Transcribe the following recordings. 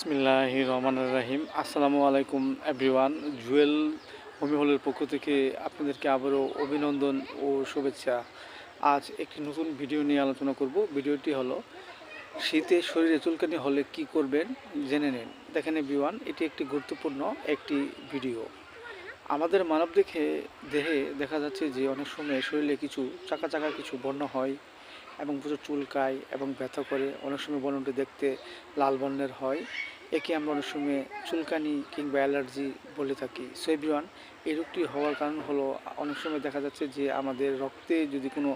বিসমিল্লাহ রহমান রাহিম আসসালামু আলাইকুম এভরিওয়ান। জুয়েল হোমি হলের পক্ষ থেকে আপনাদেরকে আবারও অভিনন্দন ও শুভেচ্ছা। আজ একটি নতুন ভিডিও নিয়ে আলোচনা করব। ভিডিওটি হলো, শীতে শরীরে চুলকানি হলে কি করবেন জেনে নিন। দেখেন এভরিওয়ান, এটি একটি গুরুত্বপূর্ণ একটি ভিডিও। আমাদের মানব দেখে দেহে দেখা যাচ্ছে যে অনেক সময় শরীরে কিছু চাকা চাকা কিছু বর্ণ হয়। এবং প্রচুর চুলকায় এবং ব্যথা করে। অনেক সময় বর্ণটি দেখতে লাল বর্ণের হয়। একে আমরা অনেক সময় চুলকানি কিংবা অ্যালার্জি বলে থাকি। সো এভরিওয়ান এই রোগটি হওয়ার কারণ হলো, অনেক সময় দেখা যাচ্ছে যে আমাদের রক্তে যদি কোনো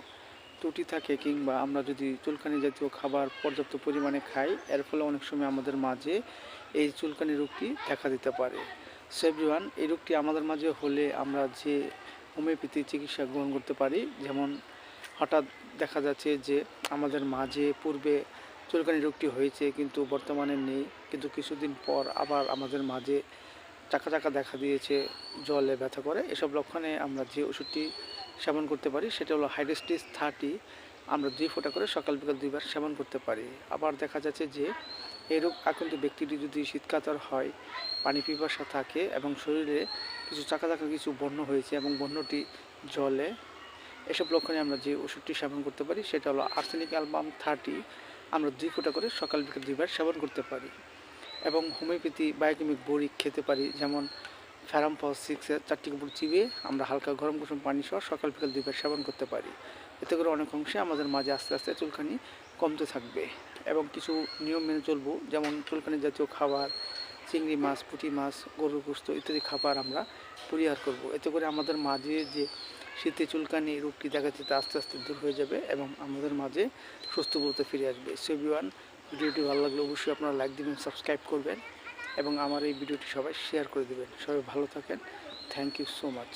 ত্রুটি থাকে কিংবা আমরা যদি চুলকানি জাতীয় খাবার পর্যাপ্ত পরিমাণে খাই, এর ফলে অনেক সময় আমাদের মাঝে এই চুলকানি রোগটি দেখা দিতে পারে। সো এভরিওয়ান এই রোগটি আমাদের মাঝে হলে আমরা যে হোমিওপ্যাথি চিকিৎসা গ্রহণ করতে পারি, যেমন হঠাৎ দেখা যাচ্ছে যে আমাদের মাঝে পূর্বে চুলকানি রোগটি হয়েছে, কিন্তু বর্তমানে নেই। কিন্তু কিছুদিন পর আবার আমাদের মাঝে চাকা চাকা দেখা দিয়েছে, জলে ব্যথা করে। এসব লক্ষণে আমরা যে ওষুধটি সেবন করতে পারি, সেটা হলো হাইড্রেস্টিস থার্টি। আমরা দুই ফোঁটা করে সকাল বিকাল দুইবার সেবন করতে পারি। আবার দেখা যাচ্ছে যে এই রোগ আক্রান্ত ব্যক্তিটি যদি শীতকাতর হয়, পানি পিপাসা থাকে এবং শরীরে কিছু চাকা চাকা কিছু বন্য হয়েছে এবং বন্যটি জলে এসব লক্ষণে আমরা যে ওষুধটি সেবন করতে পারি, সেটা হলো আর্সেনিক অ্যালবাম থার্টি আমরা দুই ফোঁটা করে সকাল বিকেল দুইবার সেবন করতে পারি এবং হোমিওপ্যাথি বায়োকেমিক বড়ি খেতে পারি, যেমন ফ্যারাম ফ্যারামফস সিক্সের চারটি কাপড় চিবিয়ে আমরা হালকা গরম কুসুম পানি সহ সকাল বিকেল দুইবার সেবন করতে পারি। এতে করে অনেক অংশে আমাদের মাঝে আস্তে আস্তে চুলকানি কমতে থাকবে এবং কিছু নিয়ম মেনে চলবো, যেমন চুলকানি জাতীয় খাবার, চিংড়ি মাছ, পুঁটি মাছ, গরুর গোস্ত ইত্যাদি খাবার আমরা পরিহার করব। এতে করে আমাদের মাঝে যে শীতে চুলকানি রোগটি দেখা যেতে আস্তে আস্তে দূর হয়ে যাবে এবং আমাদের মাঝে সুস্থ বলতে ফিরে আসবে। সেভি ওয়ান ভিডিওটি ভালো লাগলে অবশ্যই আপনারা লাইক দেবেন সাবস্ক্রাইব করবেন এবং আমার এই ভিডিওটি সবাই শেয়ার করে দেবেন। সবাই ভালো থাকেন। Thank you so much